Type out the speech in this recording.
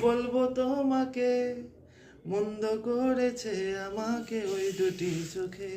বলব তোমাকে মন্দ করেছে আমাকে ওই দুটি চোখে।